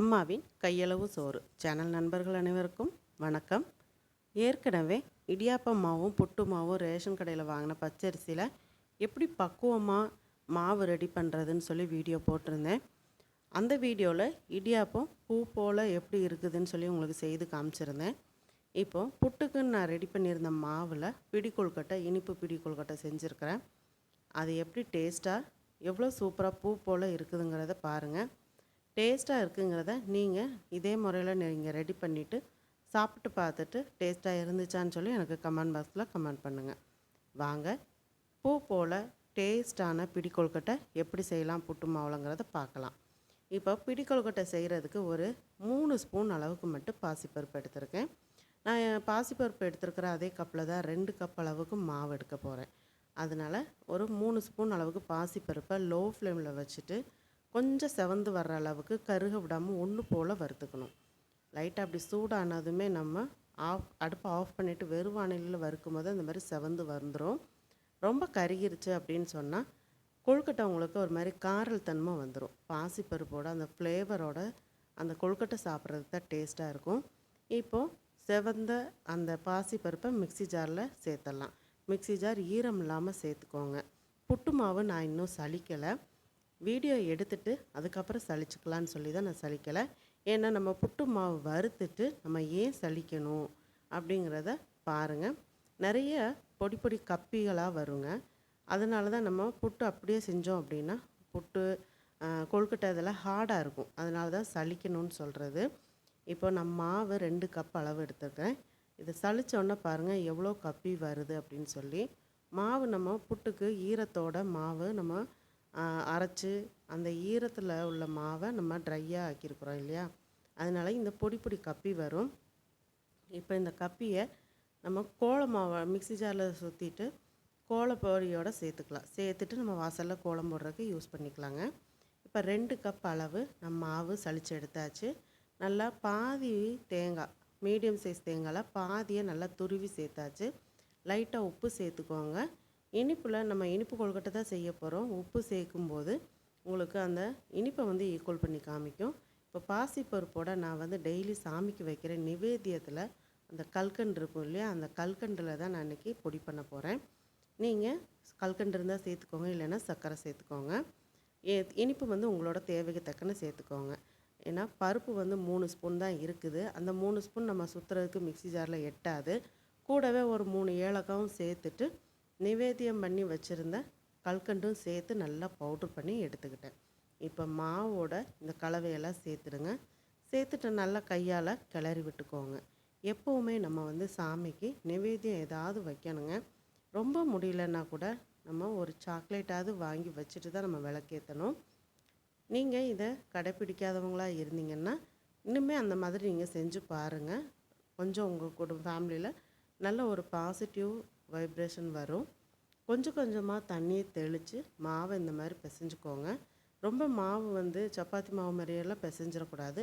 அம்மாவின் கையளவு சோறு. சேனல் நண்பர்கள் அனைவருக்கும் வணக்கம். ஏற்கனவே இடியாப்பம் மாவும் புட்டு மாவும் ரேஷன் கடையில் வாங்கின பச்சரிசியில் எப்படி பக்குவமாக மாவு ரெடி பண்ணுறதுன்னு சொல்லி வீடியோ போட்டிருந்தேன். அந்த வீடியோவில் இடியாப்பம் பூ போல் எப்படி இருக்குதுன்னு சொல்லி உங்களுக்கு செய்து காமிச்சிருந்தேன். இப்போது புட்டுக்குன்னு நான் ரெடி பண்ணியிருந்த மாவில் பிடி கொழுக்கட்டை இனிப்பு பிடி கொழுக்கட்டை செஞ்சுருக்கிறேன். அது எப்படி டேஸ்ட்டாக எவ்வளோ சூப்பராக பூ போல் இருக்குதுங்கிறத பாருங்கள் டேஸ்ட்டாக இருக்குங்கிறத நீங்கள் இதே முறையில் நீங்கள் ரெடி பண்ணிவிட்டு சாப்பிட்டு பார்த்துட்டு டேஸ்ட்டாக இருந்துச்சான்னு சொல்லி எனக்கு கமெண்ட் பாக்ஸில் கமெண்ட் பண்ணுங்கள் வாங்க பூ போல் டேஸ்டான பிடி கொழுக்கட்டை எப்படி செய்யலாம் புட்டு மாவுலங்கிறத பார்க்கலாம். இப்போ பிடி கொழுக்கட்டை செய்கிறதுக்கு ஒரு மூணு ஸ்பூன் அளவுக்கு மட்டும் பாசிப்பருப்பு எடுத்திருக்கேன். நான் பாசிப்பருப்பு எடுத்துருக்கிற அதே கப்பில் தான் ரெண்டு கப் அளவுக்கு மாவு எடுக்க போகிறேன் அதனால் ஒரு மூணு ஸ்பூன் அளவுக்கு பாசிப்பருப்பை லோ ஃப்ளேமில் வச்சுட்டு கொஞ்சம் செவந்து வர்ற அளவுக்கு கருக விடாமல் ஒன்று போல் வறுத்துக்கணும். லைட்டாக அப்படி சூடானதுமே நம்ம ஆஃப் அடுப்பை ஆஃப் பண்ணிவிட்டு வெறும் வானிலையில் வறுக்கும் போது அந்த மாதிரி செவந்து வந்துடும் ரொம்ப கருகிருச்சு அப்படின்னு சொன்னால் கொழுக்கட்டை உங்களுக்கு ஒரு மாதிரி காரல் தன்மை வந்துடும் பாசிப்பருப்போட அந்த ஃப்ளேவரோட அந்த கொழுக்கட்டை சாப்பிட்றது தான் டேஸ்ட்டாக இருக்கும். இப்போது செவந்த அந்த பாசிப்பருப்பை மிக்சி ஜாரில் சேர்த்துடலாம். மிக்சி ஜார் ஈரம் இல்லாமல் சேர்த்துக்கோங்க. புட்டு மாவு நான் இன்னும் சலிக்கலை வீடியோ எடுத்துட்டு அதுக்கப்புறம் சளிச்சுக்கலான்னு சொல்லி தான் நான் சலிக்கலை. ஏன்னா நம்ம புட்டு மாவு வறுத்துட்டு நம்ம ஏன் சலிக்கணும் அப்படிங்கிறத பாருங்கள் நிறைய பொடி பொடி கப்பிகளாக வருங்க. அதனால தான் நம்ம புட்டு அப்படியே செஞ்சோம் அப்படின்னா புட்டு கொழுக்கட்டை இதெல்லாம் ஹார்டாக இருக்கும். அதனால தான் சலிக்கணும்னு சொல்கிறது இப்போ நான் மாவு ரெண்டு கப் அளவு எடுத்துருக்கேன் இதை சளிச்சோன்னே பாருங்கள் எவ்வளோ கப்பி வருது அப்படின்னு சொல்லி. மாவு நம்ம புட்டுக்கு ஈரத்தோட மாவு நம்ம அரைச்சி அந்த ஈரத்தில் உள்ள மாவை நம்ம ட்ரையாக ஆக்கியிருக்கிறோம் இல்லையா? அதனால் இந்த பொடி பொடி கப்பி வரும். இப்போ இந்த கப்பியை நம்ம கோல மாவை மிக்சி ஜாரில் சுற்றிட்டு கோல பொடியோடு சேர்த்துக்கலாம். சேர்த்துட்டு நம்ம வாசலில் கோலம் போடுறதுக்கு யூஸ் பண்ணிக்கலாங்க. இப்போ ரெண்டு கப் அளவு நம்ம மாவு சளிச்சு எடுத்தாச்சு. நல்லா பாதி தேங்காய் மீடியம் சைஸ் தேங்காயில் பாதியை நல்லா துருவி சேர்த்தாச்சு. லைட்டாக உப்பு சேர்த்துக்கோங்க. இனிப்பில் நம்ம இனிப்பு கொழுக்கட்டை தான் செய்ய போகிறோம் உப்பு சேர்க்கும்போது உங்களுக்கு அந்த இனிப்பை வந்து ஈக்குவல் பண்ணி காமிக்கும். இப்போ பாசிப்பருப்போட நான் வந்து டெய்லி சாமிக்கு வைக்கிற நிவேத்தியத்தில் அந்த கல்கண்டு இருக்கும் இல்லையா? அந்த கல்கண்டில் தான் நான் இன்றைக்கி பொடி பண்ண போகிறேன் நீங்கள் கல்கண்டு இருந்தால் சேர்த்துக்கோங்க இல்லைன்னா சர்க்கரை சேர்த்துக்கோங்க. ஏ இனிப்பு வந்து உங்களோட தேவைக்கு தக்கன சேர்த்துக்கோங்க. ஏன்னா பருப்பு வந்து மூணு ஸ்பூன் தான் இருக்குது. அந்த மூணு ஸ்பூன் நம்ம சுற்றுறதுக்கு மிக்சி ஜாரில் எட்டாது. கூடவே ஒரு மூணு ஏலக்காவும் சேர்த்துட்டு நிவேத்தியம் பண்ணி வச்சுருந்த கல்கண்டும் சேர்த்து நல்லா பவுட்ரு பண்ணி எடுத்துக்கிட்டேன். இப்போ மாவோட இந்த கலவையெல்லாம் சேர்த்துடுங்க. சேர்த்துட்டு நல்லா கையால் கிளறி விட்டுக்கோங்க. எப்போவுமே நம்ம வந்து சாமிக்கு நிவேத்தியம் ஏதாவது வைக்கணுங்க. ரொம்ப முடியலன்னா கூட நம்ம ஒரு சாக்லேட்டாவது வாங்கி வச்சுட்டு தான் நம்ம விளக்கேற்றணும் நீங்கள் இதை கடைப்பிடிக்காதவங்களாக இருந்தீங்கன்னா இன்னுமே அந்த மாதிரி நீங்கள் செஞ்சு பாருங்கள் கொஞ்சம் உங்கள் குடும்ப ஃபேமிலியில் நல்ல ஒரு பாசிட்டிவ் வைப்ரேஷன் வரும். கொஞ்சம் கொஞ்சமாக தண்ணியை தெளித்து மாவை இந்த மாதிரி பிசைஞ்சுக்கோங்க. ரொம்ப மாவு வந்து சப்பாத்தி மாவு மாதிரியெல்லாம் பிசைஞ்சிடக்கூடாது.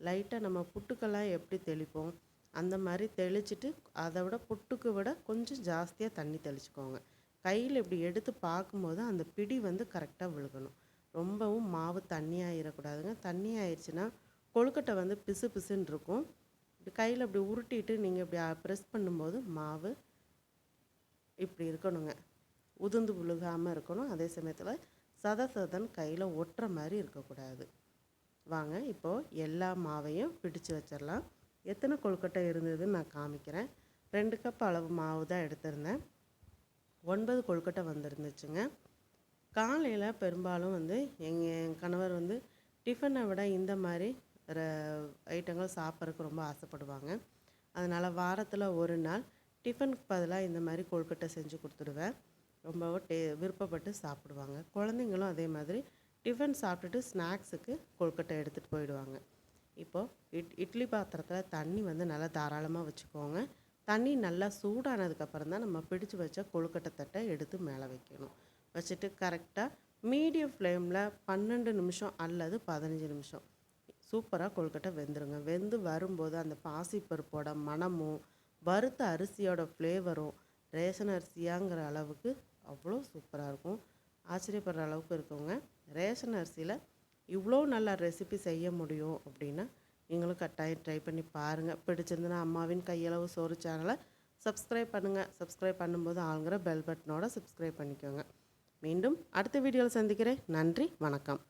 லைட்டாக நம்ம புட்டுக்கெல்லாம் எப்படி தெளிப்போம்? அந்த மாதிரி தெளிச்சுட்டு அதை விட புட்டுக்கு விட கொஞ்சம் ஜாஸ்தியாக தண்ணி தெளிச்சுக்கோங்க. கையில் இப்படி எடுத்து பார்க்கும்போது அந்த பிடி வந்து கரெக்டாக விழுகணும். ரொம்பவும் மாவு தண்ணியாகிடக்கூடாதுங்க தண்ணி ஆயிடுச்சுன்னா கொழுக்கட்டை வந்து பிசு பிசுன்னு இருக்கும். இப்படி கையில் இப்படி உருட்டிட்டு நீங்கள் இப்படி ப்ரெஸ் பண்ணும்போது மாவு இப்படி இருக்கணுங்க. உதுந்து விழுகாமல் இருக்கணும். அதே சமயத்தில் சத சதன் கையில் ஒட்டுற மாதிரி இருக்கக்கூடாது. வாங்க இப்போது எல்லா மாவையும் பிடிச்சு வச்சிடலாம். எத்தனை கொழுக்கட்டை இருந்ததுன்னு நான் காமிக்கிறேன். ரெண்டு கப் அளவு மாவு தான் எடுத்திருந்தேன். ஒன்பது கொழுக்கட்டை வந்துருந்துச்சுங்க. காலையில் பெரும்பாலும் வந்து எங்கள் என் கணவர் வந்து டிஃபனை விட இந்த மாதிரி ஐட்டங்கள் சாப்பிட்றதுக்கு ரொம்ப ஆசைப்படுவாங்க. அதனால் வாரத்தில் ஒரு நாள் டிஃபனுக்கு பதிலாக இந்த மாதிரி கொழுக்கட்டை செஞ்சு கொடுத்துடுவேன். ரொம்பவும் டே விருப்பப்பட்டு சாப்பிடுவாங்க. குழந்தைங்களும் அதே மாதிரி டிஃபன் சாப்பிட்டுட்டு ஸ்நாக்ஸுக்கு கொழுக்கட்டை எடுத்துகிட்டு போயிடுவாங்க. இப்போது இட் இட்லி பாத்திரத்தில் தண்ணி வந்து நல்லா தாராளமாக வச்சுக்கோங்க. தண்ணி நல்லா சூடானதுக்கப்புறம் தான் நம்ம பிடிச்சு வச்ச கொழுக்கட்டை தட்டை எடுத்து மேலே வைக்கணும். வச்சுட்டு கரெக்டாக மீடியம் ஃப்ளேமில் பன்னெண்டு நிமிஷம் அல்லது பதினஞ்சு நிமிஷம். சூப்பராக கொழுக்கட்டை வெந்துருங்க. வெந்து வரும்போது அந்த பாசிப்பருப்போட மணமும் வறுத்த அரிசியோட ஃப்ளேவரும் ரேஷன் அரிசியாங்கிற அளவுக்கு அவ்வளோ சூப்பராக இருக்கும். ஆச்சரியப்படுற அளவுக்கு இருக்குங்க ரேஷன் அரிசியில் இவ்வளோ நல்ல ரெசிபி செய்ய முடியும் அப்படின்னா நீங்களும் கட்டாயம் ட்ரை பண்ணி பாருங்கள் பிடிச்சிருந்துன்னா அம்மாவின் கையளவு சோறு சேனலை சப்ஸ்கிரைப் பண்ணுங்கள் சப்ஸ்கிரைப் பண்ணும்போது ஆளுங்கிற பெல் பட்டனோட சப்ஸ்கிரைப் பண்ணிக்கோங்க. மீண்டும் அடுத்த வீடியோவில் சந்திக்கிறேன். நன்றி வணக்கம்.